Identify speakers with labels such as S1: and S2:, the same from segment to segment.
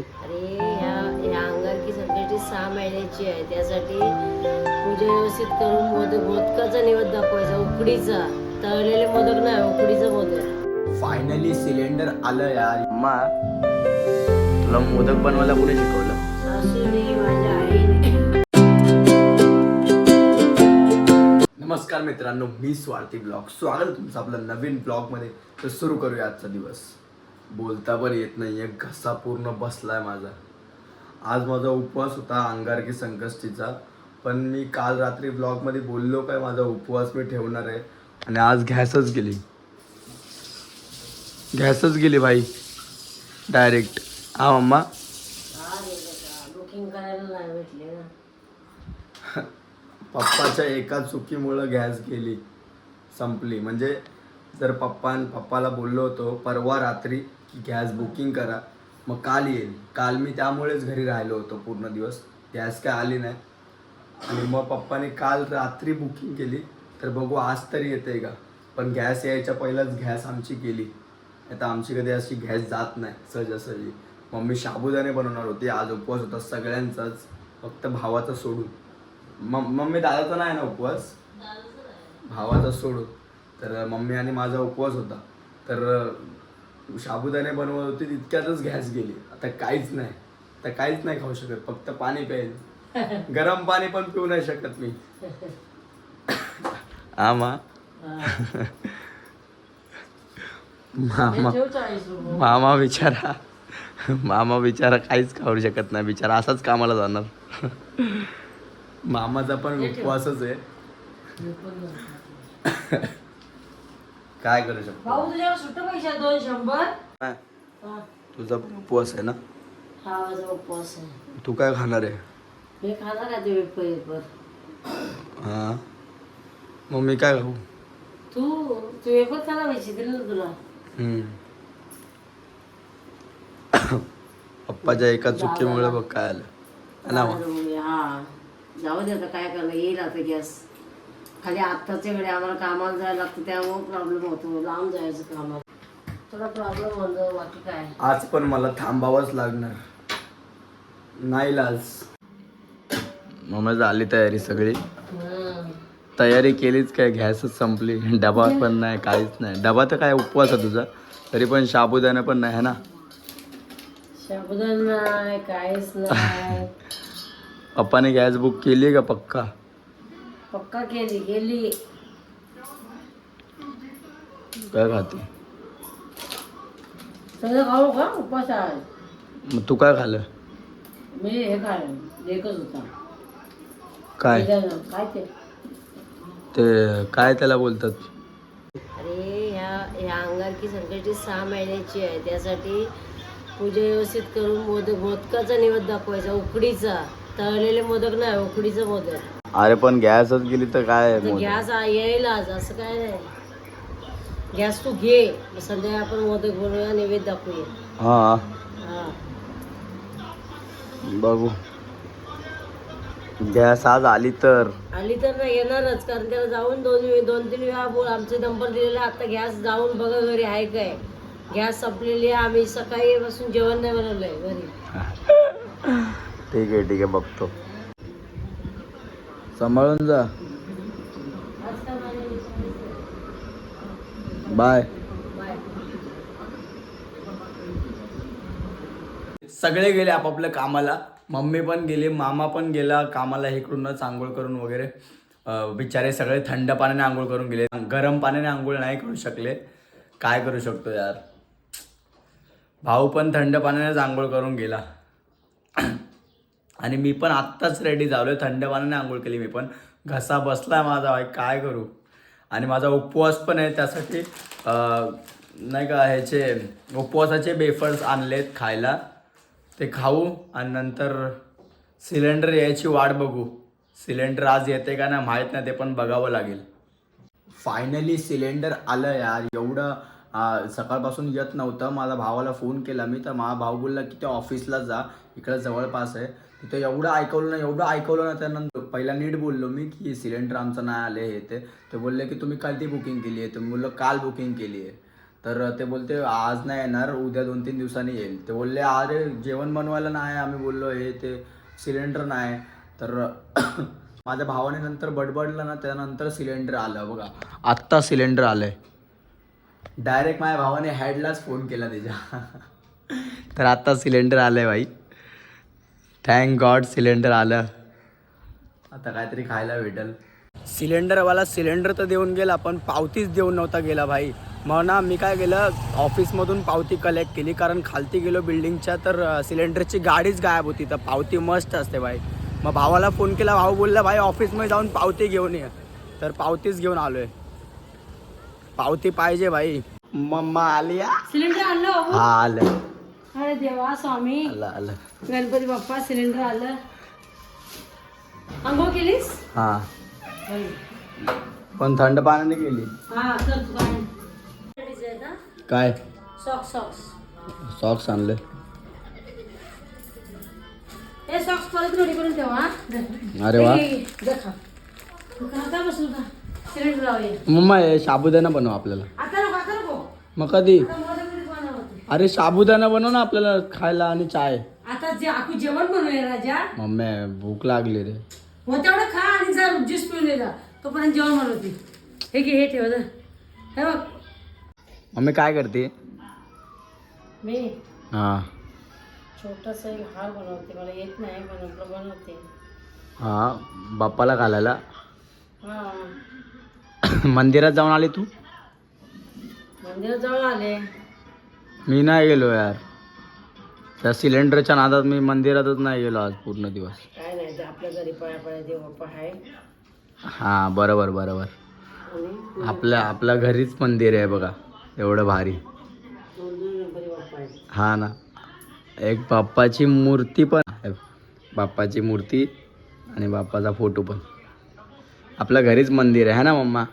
S1: अरे ह्या ह्या अंगारकी संकष्टी सहा महिन्याची आहे. त्यासाठी पूजा व्यवस्थित करून मोदक मोदकाचा निवेद दाखवायचा उकडीचा. तळलेले मोदक नाही उकडीचा मोदक.
S2: फायनली सिलेंडर आलं यार. अम्मा तुला मोदक बनवायला कुणी शिकवलं?
S1: सासूने माझ्या आईने.
S2: नमस्कार मित्रांनो मी स्वार्थी ब्लॉग. स्वागत तुमचं आपलं नवीन ब्लॉगमध्ये. तर सुरू करूया आजचा दिवस. बोलता पण येत नाही आहे घसा पूर्ण बसलाय माझा. आज माझा उपवास होता अंगारकी संकष्टीचा. पण मी काल रात्री ब्लॉगमध्ये बोललो काय माझा उपवास मी ठेवणार आहे. आणि आज गॅसच गेली. गॅसच गेली भाई डायरेक्ट. हा मम्मा. पप्पाच्या एका चुकीमुळं गॅस गेली. संपली. म्हणजे जर पप्पा पप्पाला बोललो होतो परवा रात्री की गॅस बुकिंग करा. मग काल येईल. काल मी त्यामुळेच घरी राहिलो होतो पूर्ण दिवस. गॅस काय आली नाही. आणि मग पप्पाने काल रात्री बुकिंग केली. तर बघू आज तरी येते का? पण गॅस यायच्या पहिलाच गॅस आमची गेली. आता आमची कधी अशी गॅस जात नाही सहजासहजी. मम्मी साबुदाणे बनवणार होती. आज उपवास होता सगळ्यांचाच. फक्त भावाचा सोडून. म- मम्मी दादाचा नाही ना उपवास? भावाचा सोडून. तर मम्मी आणि माझा उपवास होता. तर साबुदाणे बनवत होती तितक्यातच गॅस गेली. आता काहीच नाही. आता काहीच नाही खाऊ शकत फक्त पाणी प्यायचं. गरम पाणी पण पिऊ नाही शकत मी. आमा. मामा. मामा बिचारा. मामा बिचारा काहीच खाऊ शकत नाही बिचारा असाच कामाला जाणार. मामाचा पण उपवासच आहे. काय करू शकतो?
S1: भाऊ तुझ्यावर सुट्ट पैसे दोन शंभर? हा.
S2: तुझा उपवास आहे ना?
S1: हा माझा उपवास आहे.
S2: तू काय खाणार आहे?
S1: मी खाणार आहे ते
S2: हा. मग मी काय खाऊ?
S1: तू तू वेपर पैसे दिले ना तुला.
S2: हम्म. पप्पाच्या एका चुकीमुळे बघ काय आलं. है ना मग?
S1: हा. जाऊ दे आता काय करणार येईल आता गॅस. खाली आत्ताच्या वेळी आम्हाला कामाला जायला लागतं त्यामुळे प्रॉब्लेम होतो. लांब जायचं कामाला. थोडा प्रॉब्लेम होतो बाकी काय?
S2: आज पण मला थांबावंच लागणार. नाही लाज. मग झाली तयारी सगळी. तयारी केलीच काय गॅसच संपली. डबा पण नाही काहीच नाही. डबा तर काय उपवास आहे तुझा? तरी पण साबुदाणा पण नाही है ना?
S1: साबुदाणा नाही काहीच नाही.
S2: पप्पाने गॅस बुक केली का पक्का?
S1: पक्का केली गेली
S2: काय खाते?
S1: सगळं खाऊ का? उपवास आहे.
S2: मग तू काय खाल्लं?
S1: मी हे खाल्लं एकच होता.
S2: काय?
S1: त्याच्यानं काय ते?
S2: ते काय त्याला बोलतात?
S1: अरे ह्या ह्या अंगारकी संकष्टी सहा महिन्याची आहे. त्यासाठी पूजा व्यवस्थित करून मोदक मोदकाचा निवेद दाखवायचा उकडीचा. तळलेले मोदक नाही उकडीचा मोदक.
S2: अरे पण गॅसच गेली तर काय
S1: गॅस येईलच असं काय नाही. गॅस तू घे मग संध्याकाळी आपण मोदक बनवूया नैवेद्य दाखवूया
S2: हा.
S1: हा.
S2: बघू. गॅस आज आली तर.
S1: आली तर नाही येणारच कारण त्याला जाऊन दोन वे- दोन तीन वेळा बोल आमचे नंबर दिलेला आता गॅस जाऊन बघा घरी आहे काय? गॅस संपलेली आहे आम्ही सकाळी बसून जेवण नाही बनवलंय घरी.
S2: ठीक आहे ठीक आहे बघतो. सांभाळून जा. बाय सगळे गेले आपापल्या कामाला. मम्मी पण गेली मामा पण गेला कामाला इकडूनच आंघोळ करून वगैरे. बिचारे सगळे थंड पाण्याने आंघोळ करून गेले. गरम पाण्याने आंघोळ नाही करू शकले. काय करू शकतो यार? भाऊ पण थंड पाण्यानेच आंघोळ करून गेला. आणि मी पण आत्ताच रेडी झालोय. थंड पाण्याने आंघोळ केली मी पण. घसा बसलाय माझा भाई काय करू? आणि माझा उपवास पण आहे त्यासाठी नाही का ह्याचे उपवासाचे बेफर्स आणलेत खायला. ते खाऊ आणि नंतर सिलेंडर यायची वाट बघू. सिलेंडर आज येते का नाही माहीत नाही ते पण बघावं लागेल. फायनली सिलेंडर आलं यार एवढं सकाळपासून येत नव्हतं. माझा भावाला फोन केला मी. तर माझा भाऊ बोलला की ते ऑफिसला जा. इकडं जवळपास आहे. तिथं एवढं ऐकवलं ना एवढं ऐकवलं ना त्यानंतर पहिला नीट बोललो मी की सिलेंडर आमचं नाही आले हे ते. ते बोलले की तुम्ही कधी बुकिंग केली आहे तुम्ही बोललो काल बुकिंग केली आहे तर ते बोलते आज नाही येणार उद्या दोन तीन दिवसांनी येईल. ते बोलले अरे जेवण बनवायला नाही आम्ही बोललो हे ते सिलेंडर नाही. तर माझ्या भावाने नंतर बडबडलं ना त्यानंतर सिलेंडर आलं बघा. आत्ता सिलेंडर आलं आहे डायरेक्ट माझ्या भावाने हॅडलाच फोन केला त्याच्या तर आत्ता सिलेंडर आलंय भाई. थँक गॉड सिलेंडर आलं. आता काहीतरी खायला भेटल. सिलेंडरवाला सिलेंडर तर देऊन गेला पण पावतीच देऊन नव्हता गेला भाई. मग ना मी काय केलं ऑफिसमधून पावती कलेक्ट केली कारण खालती गेलो बिल्डिंगच्या तर सिलेंडरची गाडीच गायब होती तर पावती मस्त असते भाई. मग भावाला फोन केला भाऊ बोलला भाई ऑफिसमध्ये जाऊन पावती घेऊन ये. तर पावतीच घेऊन आलोय. पावती पाहिजे भाई मम्मा आली हा
S1: सिलेंडर आणलं बाबू
S2: आलं
S1: अरे देवा स्वामी
S2: आलं आलं
S1: गणपती बाप्पा सिलेंडर आलं आंघोळ केलीस
S2: हा पण थंड पाण्याने गेली
S1: हा तू काय
S2: काय
S1: सॉक्स सॉक्स
S2: सॉक्स आणले
S1: हे सॉक्स परत रेडी करून ठेवा हा?
S2: अरे वा
S1: हे, हे, खा. खा,
S2: मम्मा हे साबुदाणा बनव आपल्याला. मग कधी. अरे साबुदाणा बनव ना आपल्याला खायला आणि चाय.
S1: आता जे आपण जेवण बनवूया राजा.
S2: मम्मी भूक लागली रे.
S1: मग तेवढं खा आणि जर ज्यूस पिऊन ये जा. तोपर्यंत जेवण बनवते. हे घे हे ठेव. हे बघ.
S2: मम्मी काय करते?
S1: मी
S2: हा.
S1: छोटासा एक हार बनवते. मला येत नाही पण बनवते.
S2: हा बाप्पाला घालायला?
S1: हा.
S2: मंदिरात जाऊन आली तू?
S1: मंदिरात जाऊन आले.
S2: मी नाही गेलो यार. त्या सिलेंडरच्या नादात मी मंदिरातच नाही गेलो आज पूर्ण दिवस.
S1: काय नाही ते आपल्या घरी पळ्या पळ्या देव बाप्पा आहे.
S2: हा बरोबर बरोबर.
S1: आणि
S2: आपल्या आपल्या घरीच मंदिर आहे बघा. एवढं भारी.
S1: दोन दोन गणपती बाप्पा आहेत.
S2: हा ना. एक बाप्पाची मूर्ती पण आहे. बाप्पाची मूर्ती आणि बाप्पाचा फोटो पण. आपल्या घरीच मंदिर आहे है ना मम्मा.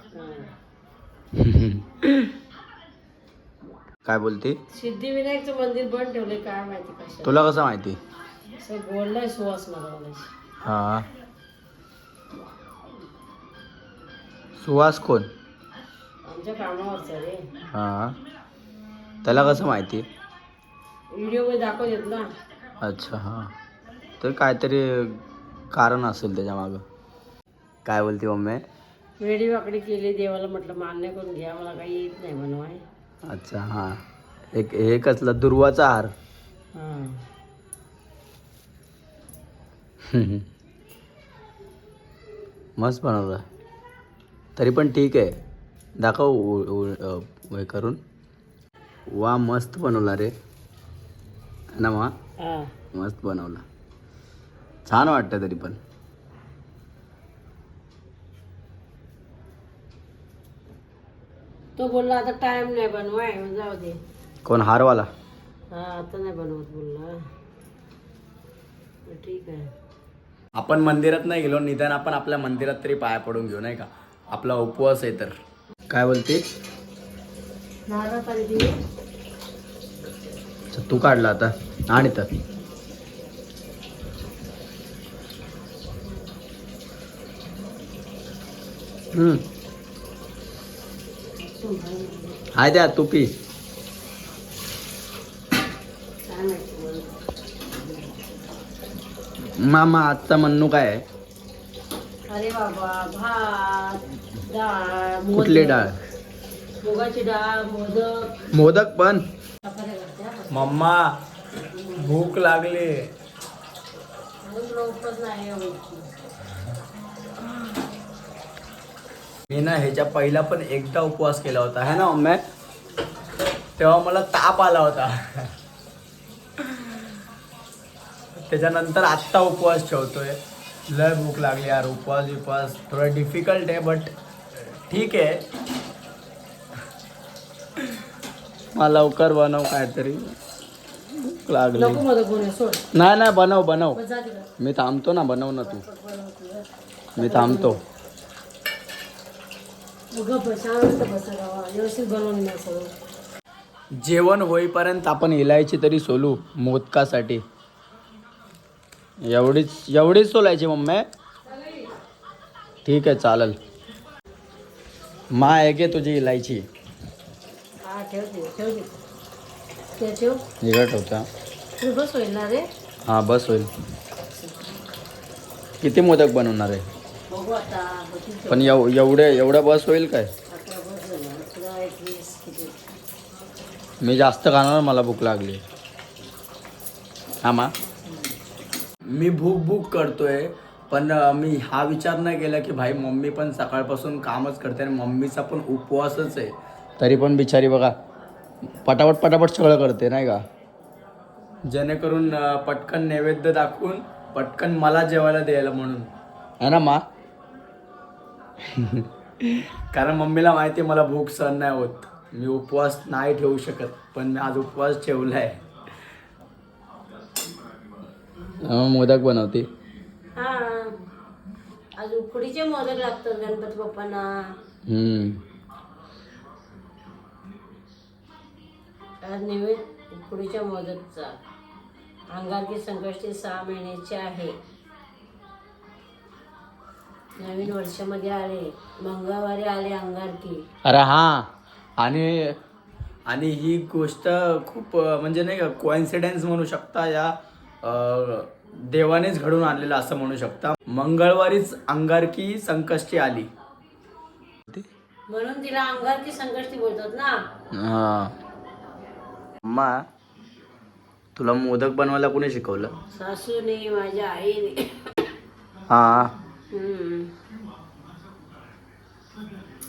S2: काय बोलते?
S1: सिद्धिविनायकचं मंदिर बंद ठेवले काय माहिती कशा
S2: तुला कसं माहिती?
S1: असं बोललाय सुवास मला
S2: हा. सुहास कोण?
S1: आमच्या कामावरचा रे.
S2: हा. त्याला कसं माहिती?
S1: व्हिडिओमध्ये दाखवत ना.
S2: अच्छा हां. तर काहीतरी कारण असेल त्याच्या मागं काय बोलते मम्मी?
S1: वेडी वाकडी केली देवाला म्हटलं मान्य करून घ्या मला काही येत नाही बनवाय
S2: अच्छा हां. एक हे कसलं दुर्वाचा हार. मस्त बनवलं. तरी पण ठीक आहे. दाखव हे करून. वा मस्त बनवला रे. ना मा?
S1: हा.
S2: मस्त बनवला. छान वाटतं तरी पण.
S1: तो बोलला आता टाइम नाही बनवाय जाऊ दे.
S2: कोण हारवाला?
S1: हा आता नाही बनवत बोलला. ठीक आहे.
S2: आपण मंदिरात नाही गेलो निदान आपण आपल्या मंदिरात तरी पाया पडून घेऊ नाही का? आपला उपवास आहे तर. काय बोलते?
S1: नारळ पाणी दिली
S2: अच्छा, तू काढला आता. आणि तर? हम्म. हाय द्या तू पी
S1: काय माहिती मला.
S2: मामा आजचा मन्नू काय आहे
S1: अरे बाबा भात डाळ मोदक.
S2: कुठली डाळ
S1: मुगाची डाळ मोदक
S2: मोदक पण. मम्मा भूक लागली
S1: नाही आवडत.
S2: मी ना ह्याच्या पहिला पण एकदा उपवास केला होता है ना मम्मी तेव्हा मला ताप आला होता. त्याच्यानंतर आत्ता उपवास ठेवतोय. लय भूक लागली यार उपवास उपवास थोडा डिफिकल्ट आहे बट ठीक आहे. मला लवकर बनव काहीतरी. भूक लागली. नाही नाही बनव बनव. मी थांबतो ना बनव ना तू. मी थांबतो.
S1: गप्प शांत बसा गावा व्यवस्थित बनवून नाही सगळं.
S2: जेवण होईपर्यंत आपण इलायची तरी सोलू मोदकासाठी. एवढीच एवढीच सोलायची मम्मी? ठीक आहे चालेल. मा आहे गे तुझी इलायची?
S1: आठ ठेव ते ठेव ते ते ठेव.
S2: इकडे ठेवता
S1: तू बस होईल ना रे?
S2: हां बस होईल. किती मोदक बनवणार आहे?
S1: बघू आता.
S2: पण एव एवढे एवढा बस होईल काय?
S1: अकरा बस झाले अकरा एकवीस किती?
S2: मी जास्त खाणार मला भूक लागली. हा मा? मी भूक भूक करतोय पण अं, मी हा विचार नाही केला की भाई मम्मी पण सकाळपासून कामच करते आणि मम्मीचा पण उपवासच आहे. तरी पण बिचारी बघा पटापट पटापट सगळं करते नाही का? जेणेकरून अं, पटकन नैवेद्य दाखवून पटकन मला जेवायला द्यायला म्हणून. है ना मा? कारण मम्मीला माहिती आहे मला भूक सहन नाही होत. मी उपवास नाही ठेवू शकत पण मी आज उपवास ठेवलाय. मोदक बनवते.
S1: हा. आज उकडीचे मोदक लागतात गणपती बाप्पांना. आज नैवेद्य उकडीच्या मोदकचा. अंगारकी संकष्टी सहा महिन्याची आहे. नवीन वर्षामध्ये आले मंगळवारी आले अंगारकी.
S2: अरे हा आणि आणि ही गोष्ट खूप म्हणजे नाही का कोइन्सिडेन्स म्हणू शकता या अं, देवानेच घडून आणलेलं असं म्हणू शकता. मंगळवारीच अंगारकी संकष्टी आली.
S1: म्हणून तिला अंगारकी संकष्टी बोलतात ना.
S2: हा. अम्मा तुला मोदक बनवायला कोणी शिकवलं?
S1: सासूने माझ्या आईने.
S2: हा.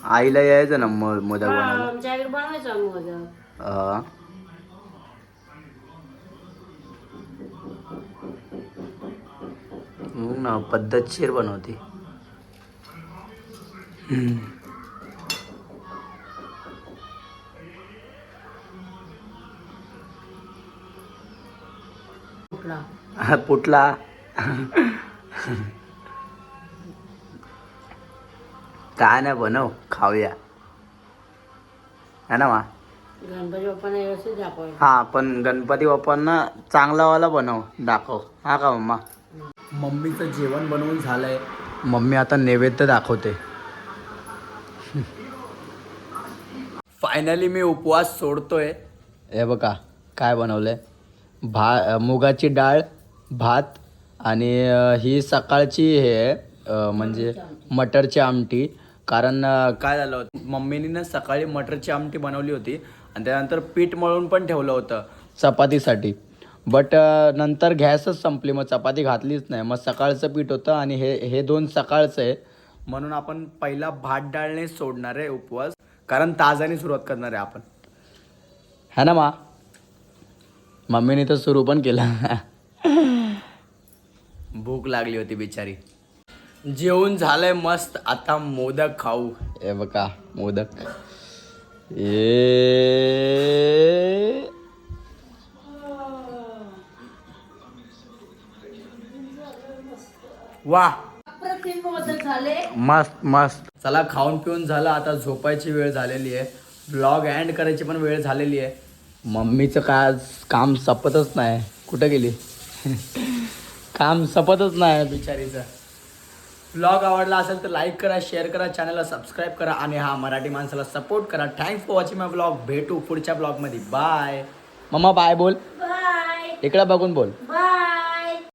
S2: आईला यायचं ना मो- मोदक बनवायला?
S1: बनवायचा मोदक
S2: हा. हो ना पद्धतशीर बनवते.
S1: कुठला
S2: पुटला. काय नाही बनव खाऊया. है ना मा?
S1: गणपती बाप्पांना व्यवस्थित दाखवायचं.
S2: हा पण गणपती बाप्पांना चांगलावाला बनव दाखव. हा का मम्मा? मम्मीचं जेवण बनवून झालंय. मम्मी आता नैवेद्य दाखवते. फायनली मी उपवास सोडतोय. हे बघा काय बनवलंय? भा मुगाची डाळ भात आणि ही सकाळची हे म्हणजे मटरची आमटी. कारण काय झालं होतं मम्मीने ना सकाळी मटरची आमटी बनवली होती आणि त्यानंतर पीठ मळून पण ठेवलं होतं चपातीसाठी. बट नंतर गॅसच संपली मग चपाती घातलीच नाही. मग सकाळचं पीठ होतं आणि हे हे दोन सकाळचं आहे. म्हणून आपण पहिला भात डाळणे सोडणार आहे उपवास कारण ताजाने सुरुवात करणार आहे आपण. है ना मा? मम्मीने तर सुरू पण केला. भूक लागली होती बिचारी. जेवण झालंय मस्त. आता मोदक खाऊ. हे बघा मोदक. ए. वा. मस्त मस्त. चला खाऊन पिऊन झालं. आता झोपायची वेळ झालेली आहे. ब्लॉग एंड करायची पण वेळ झालेली आहे. मम्मीचं काय आज काम सपतच नाही. कुठं गेली? काम सपतच नाही बिचारीचं. ब्लॉग आवडला असेल तर लाईक करा शेअर करा चॅनलला सबस्क्राईब करा आणि हा मराठी माणसाला सपोर्ट करा. Thanks for watching my blog भेटू पुढच्या ब्लॉगमध्ये बाय मम्मा बाय बोल.
S1: बाय
S2: इकडं बघून बोल.
S1: बाय